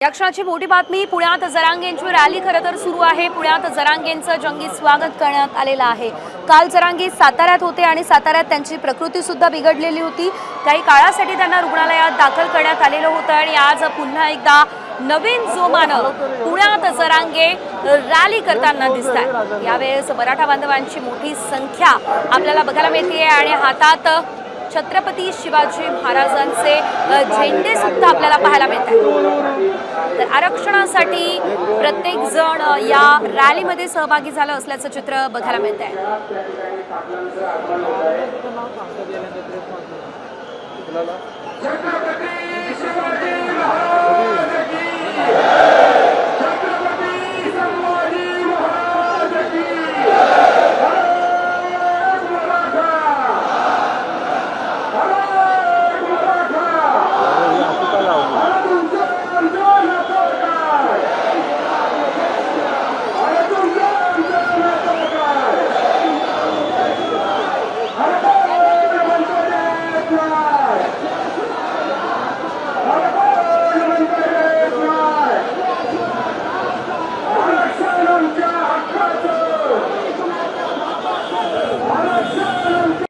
या क्षणाची मोठी बातमी पुण्यात जरांगेंची रॅली खरं तर सुरू आहे. पुण्यात जरांगेंचं जंगी स्वागत करण्यात आलेलं आहे. काल जरांगे साताऱ्यात होते आणि साताऱ्यात त्यांची प्रकृती सुद्धा बिघडलेली होती. काही काळासाठी त्यांना रुग्णालयात दाखल करण्यात आलेलं होतं आणि आज पुन्हा एकदा नवीन जोमानं पुण्यात जरांगे रॅली करताना दिसत आहे यावेळेस मराठा बांधवांची मोठी संख्या आपल्याला बघायला मिळते आणि हातात छत्रपती शिवाजी महाराजांचे झेंडे सुद्धा आपल्याला पाहायला मिळत आहेत तर आरक्षणासाठी प्रत्येक जण या रॅलीमध्ये सहभागी झालं असल्याचं चित्र बघायला मिळत आहे